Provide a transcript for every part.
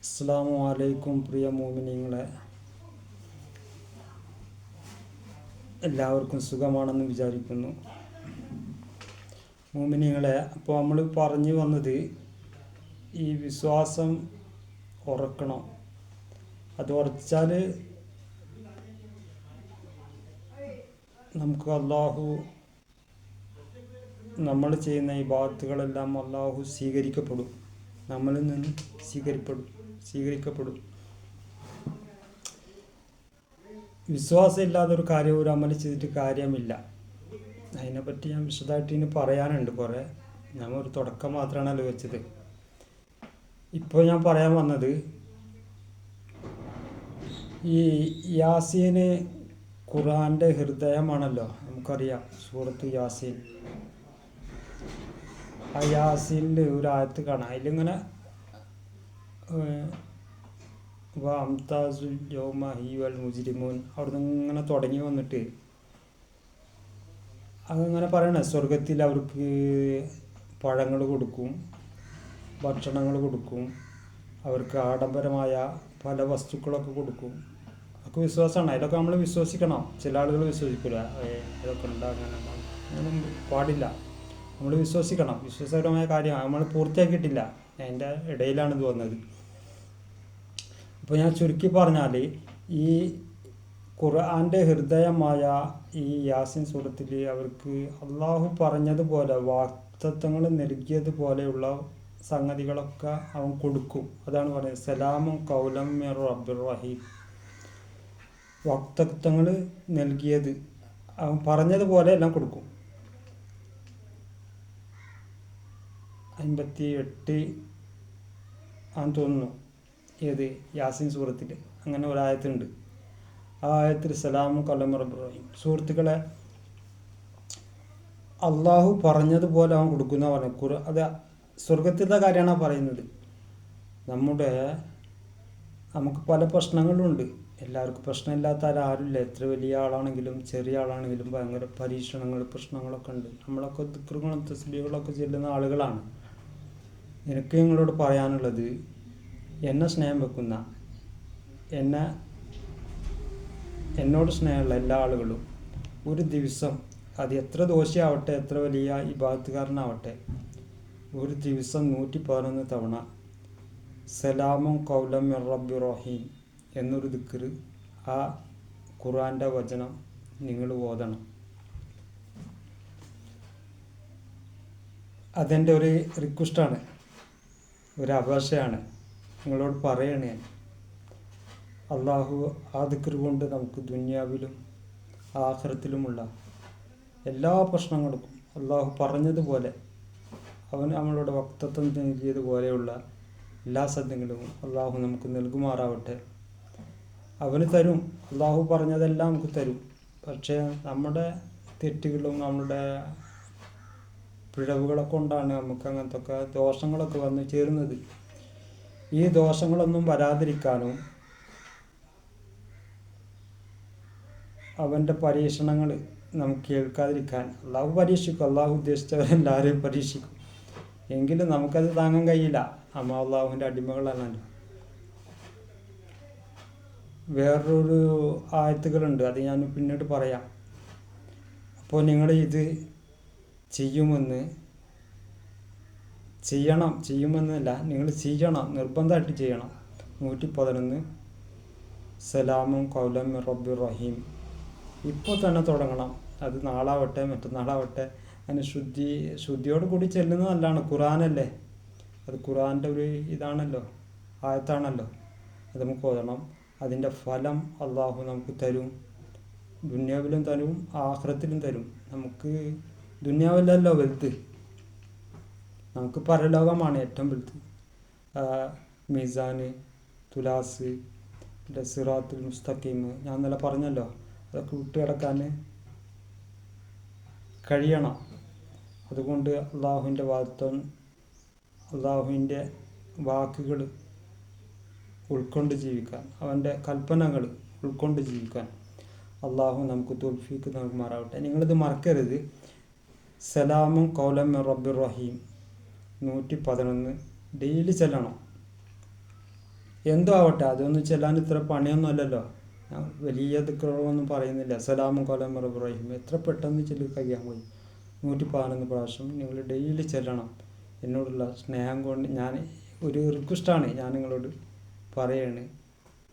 അസ്സാമു അലൈക്കും പ്രിയ മോമിനിങ്ങളെ. എല്ലാവർക്കും സുഖമാണെന്ന് വിചാരിക്കുന്നു. മോമിനിങ്ങളെ അപ്പോൾ നമ്മൾ പറഞ്ഞു വന്നത് ഈ വിശ്വാസം ഉറക്കണം. അത് ഉറച്ചാൽ നമുക്ക് അള്ളാഹു നമ്മൾ ചെയ്യുന്ന ഈ ഭാഗത്തുകളെല്ലാം അള്ളാഹു സ്വീകരിക്കപ്പെടും. നമ്മളിൽ നിന്ന് സ്വീകരിക്കപ്പെടും. സ്വീകരിക്കപ്പെടും. വിശ്വാസം ഇല്ലാതെ ഒരു കാര്യം ഒരു അമൽ ചെയ്തിട്ട് കാര്യമില്ല. അതിനെപ്പറ്റി ഞാൻ വിശദമായിട്ട് ഇനി പറയാനുണ്ട് കുറേ. ഞാൻ ഒരു തുടക്കം മാത്രമാണല്ലോ വെച്ചത് ഇപ്പോൾ ഞാൻ പറയാൻ വന്നത് ഈ യാസീന് ഖുറാന്റെ ഹൃദയമാണല്ലോ നമുക്കറിയാം സൂറത്ത് യാസീൻ. ആ യാസീനിൽ ഒരു ആയത്ത് കാണാം. അതിലിങ്ങനെ അംതാസുൽ യോമ ഹി വൽ മുജിരിമോൻ അവിടുന്ന് ഇങ്ങനെ തുടങ്ങി വന്നിട്ട്. അതങ്ങനെ പറയണേ സ്വർഗത്തിൽ അവർക്ക് പഴങ്ങൾ കൊടുക്കും ഭക്ഷണങ്ങൾ കൊടുക്കും അവർക്ക് ആഡംബരമായ പല വസ്തുക്കളൊക്കെ കൊടുക്കും. അതൊക്കെ വിശ്വാസമാണ്. അതിലൊക്കെ നമ്മൾ വിശ്വസിക്കണം. ചില ആളുകൾ വിശ്വസിക്കില്ല അതൊക്കെ ഉണ്ടാകാൻ അങ്ങനെ പാടില്ല. നമ്മൾ വിശ്വസിക്കണം. വിശ്വാസപരമായ കാര്യമാണ്. നമ്മൾ പൂർത്തിയാക്കിയിട്ടില്ല. അതിന്റെ ഇടയിലാണ് ഇത് വന്നത്. അപ്പോൾ ഞാൻ ചുരുക്കി പറഞ്ഞാൽ ഈ ഖുർആന്റെ ഹൃദയമായ ഈ യാസിൻ സൂറത്തിൽ അവർക്ക് അള്ളാഹു പറഞ്ഞതുപോലെ വാക്തത്വങ്ങൾ നൽകിയതുപോലെയുള്ള സംഗതികളൊക്കെ അവൻ കൊടുക്കും. അതാണ് പറയുന്നത് സലാമും കൗലം റബ്ബിർ റഹീം. വാക്തത്വങ്ങൾ നൽകിയത് അവൻ പറഞ്ഞതുപോലെ എല്ലാം കൊടുക്കും. അൻപത്തി എട്ട് ആണെന്ന് തോന്നുന്നു. ഏത്? യാസിൻ സൂറത്തിൽ അങ്ങനെ ഒരു ഒരായത്തുണ്ട്. ആ ആയത്തിൽ സലാമും കലമുറബിറഹിം സുഹൃത്തുക്കളെ അള്ളാഹു പറഞ്ഞതുപോലെ അവൻ കൊടുക്കുന്ന പറഞ്ഞു അത് സ്വർഗത്തിലെ കാര്യമാണ് പറയുന്നത്. നമ്മുടെ നമുക്ക് പല പ്രശ്നങ്ങളുണ്ട് എല്ലാവർക്കും പ്രശ്നമില്ലാത്ത ആരുമില്ല. എത്ര വലിയ ആളാണെങ്കിലും ചെറിയ ആളാണെങ്കിലും ഭയങ്കര പരീക്ഷണങ്ങൾ പ്രശ്നങ്ങളൊക്കെ ഉണ്ട്. നമ്മളൊക്കെ ദുഃഖങ്ങളും തസ്ബികളൊക്കെ ചെല്ലുന്ന ആളുകളാണ്. എനിക്ക് നിങ്ങളോട് പറയാനുള്ളത് എന്നെ സ്നേഹം വെക്കുന്ന എന്നെ എന്നോട് സ്നേഹമുള്ള എല്ലാ ആളുകളും ഒരു ദിവസം അത് എത്ര ദോശയാവട്ടെ എത്ര വലിയ ഈ ഭാഗത്തുകാരനാവട്ടെ ഒരു ദിവസം നൂറ്റി പതിനൊന്ന് തവണ സലാമും കൗലം റബ്ബി റഹീം എന്നൊരു ദിക്കർ ആ ഖുറാന്റെ വചനം നിങ്ങൾ ഓതണം. അതെന്റെ ഒരു റിക്വസ്റ്റാണ് ഒരു അപേക്ഷയാണ്. നിങ്ങളോട് പറയണേ അള്ളാഹു ആ കൊണ്ട് നമുക്ക് ദുന്യാവിലും ആഹ്റത്തിലുമുള്ള എല്ലാ പ്രശ്നങ്ങൾക്കും അള്ളാഹു പറഞ്ഞതുപോലെ അവൻ നമ്മളോട് വക്തത്വം നൽകിയതുപോലെയുള്ള എല്ലാ സത്യങ്ങളും അള്ളാഹു നമുക്ക് നൽകുമാറാവട്ടെ. അവന് തരും അള്ളാഹു പറഞ്ഞതെല്ലാം നമുക്ക് തരും. പക്ഷേ നമ്മുടെ തെറ്റുകളും നമ്മുടെ പിഴവുകളെ കൊണ്ടാണ് നമുക്ക് അങ്ങനത്തെ ഒക്കെ ദോഷങ്ങളൊക്കെ വന്ന് ചേരുന്നത്. ഈ ദോഷങ്ങളൊന്നും വരാതിരിക്കാനും അവന്റെ പരീക്ഷണങ്ങൾ നമുക്ക് കേൾക്കാതിരിക്കാൻ അള്ളാഹു പരീക്ഷിക്കും. അള്ളാഹു ഉദ്ദേശിച്ചവരെല്ലാവരെയും പരീക്ഷിക്കും. എങ്കിലും നമുക്കത് താങ്ങാൻ കഴിയില്ല. അമ്മ അള്ളാഹുവിന്റെ അടിമകളല്ലോ വേറൊരു ആയത്തുകളുണ്ട്. അത് ഞാൻ പിന്നീട് പറയാം. അപ്പോൾ നിങ്ങൾ ഇത് ചെയ്യുമെന്ന് ചെയ്യണം ചെയ്യുമെന്നല്ല. നിങ്ങൾ ചെയ്യണം നിർബന്ധമായിട്ട് ചെയ്യണം. നൂറ്റി പതിനൊന്ന് സലാമും കൗലം റബ്ബി റഹീം. ഇപ്പോൾ തന്നെ തുടങ്ങണം. അത് നാളാവട്ടെ മറ്റന്നാളാവട്ടെ. അതിന് ശുദ്ധി ശുദ്ധിയോട് കൂടി ചെല്ലുന്നതല്ലാണ്. ഖുറാനല്ലേ അത് ഖുറാന്റെ ഒരു ഇതാണല്ലോ. ആയത്താണല്ലോ. അത് നമുക്ക് ഓതണം. അതിന്റെ ഫലം അള്ളാഹു നമുക്ക് തരും. ദുന്യാവിലും തരും ആഹ്റത്തിലും തരും. നമുക്ക് ദുന്യാവിലല്ലോ വലുത്. നമുക്ക് പരലോകമാണ് ഏറ്റവും വലുത്. മിസാന് തുലാസ് സിറാത്തുൽ മുസ്തഖീം. ഞാൻ ഇന്നലെ പറഞ്ഞല്ലോ അതൊക്കെ വിട്ടുകിടക്കാൻ കഴിയണം. അതുകൊണ്ട് അള്ളാഹുവിന്റെ വാദത്വം അള്ളാഹുവിന്റെ വാക്കുകൾ ഉൾക്കൊണ്ട് ജീവിക്കാൻ അവന്റെ കൽപ്പനകൾ ഉൾക്കൊണ്ട് ജീവിക്കാൻ അള്ളാഹു നമുക്ക് തോൽഫിക്ക് നൽകുമാറാവട്ടെ. നിങ്ങളിത് മറക്കരുത്. സലാമും കൗലം റബ്ബിർ റഹീം. നൂറ്റി പതിനൊന്ന് ഡെയിലി ചെല്ലണം. എന്തോ ആവട്ടെ അതൊന്നും ചെല്ലാൻ ഇത്ര പണിയൊന്നും അല്ലല്ലോ. ഞാൻ വലിയ ദുഃഖങ്ങളൊന്നും പറയുന്നില്ല. സലാമും കൊലം ഇബ്രാഹിം എത്ര പെട്ടെന്ന് ചെല്ലു കഴിയാൻ പോയി. നൂറ്റി പതിനൊന്ന് പ്രാവശ്യം നിങ്ങൾ ഡെയിലി ചെല്ലണം. എന്നോടുള്ള സ്നേഹം കൊണ്ട് ഞാൻ ഒരു റിക്വസ്റ്റാണ് ഞാൻ നിങ്ങളോട് പറയാണ്.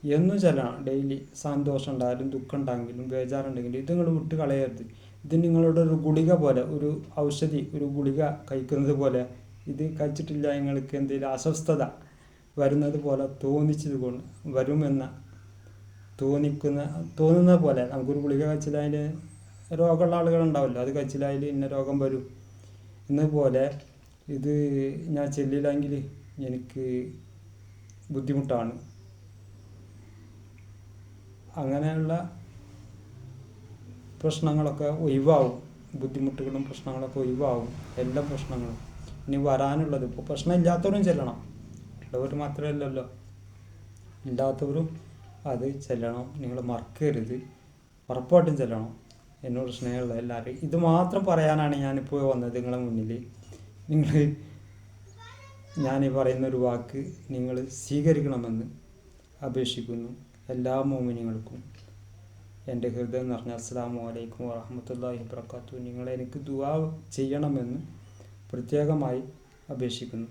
എന്നും ചെല്ലണം. ഡെയിലി സന്തോഷം ഉണ്ടായാലും ദുഃഖം ഉണ്ടെങ്കിലും ബേജാറുണ്ടെങ്കിലും ഇത് നിങ്ങൾ വിട്ട് കളയരുത്. ഇത് നിങ്ങളുടെ ഒരു ഗുളിക പോലെ ഒരു ഔഷധി ഒരു ഗുളിക കഴിക്കുന്നത് പോലെ ഇത് കഴിച്ചിട്ടില്ല നിങ്ങൾക്ക് എന്തെങ്കിലും അസ്വസ്ഥത വരുന്നത് പോലെ തോന്നിച്ചത് കൊണ്ട് വരുമെന്ന തോന്നിക്കുന്ന തോന്നുന്ന പോലെ. നമുക്കൊരു ഗുളിക കഴിച്ചാൽ അതിന് രോഗമുള്ള ആളുകളുണ്ടാവല്ലോ അത് കഴിച്ചില്ലായിൽ ഇന്ന രോഗം വരും. എന്നപോലെ ഇത് ഞാൻ ചെല്ലില്ലെങ്കിൽ എനിക്ക് ബുദ്ധിമുട്ടാണ്. അങ്ങനെയുള്ള പ്രശ്നങ്ങളൊക്കെ ഒഴിവാകും ബുദ്ധിമുട്ടുകളും പ്രശ്നങ്ങളൊക്കെ ഒഴിവാകും എല്ലാ പ്രശ്നങ്ങളും. ഇനി വരാനുള്ളത്. ഇപ്പോൾ പ്രശ്നമില്ലാത്തവരും ചെല്ലണം. ഉള്ളവർ മാത്രമല്ലല്ലോ. ഇല്ലാത്തവരും അത് ചെല്ലണം. നിങ്ങൾ മറക്കരുത്. ഉറപ്പായിട്ടും ചെല്ലണം. എന്നോട് സ്നേഹമുള്ള എല്ലാവരും ഇത് മാത്രം പറയാനാണ് ഞാനിപ്പോൾ വന്നത് നിങ്ങളെ മുന്നിൽ നിങ്ങൾ ഞാൻ ഈ പറയുന്നൊരു വാക്ക് നിങ്ങൾ സ്വീകരിക്കണമെന്ന് അപേക്ഷിക്കുന്നു. എല്ലാ മോമിനികൾക്കും എന്റെ ഹൃദയം നിറഞ്ഞ അസ്സാം വലൈക്കും വറഹമത്തല്ലാഹി വർക്കാത്തു നിങ്ങൾ എനിക്ക് ദുആ ചെയ്യണമെന്ന് പ്രത്യേകമായി അപേക്ഷിക്കുന്നു.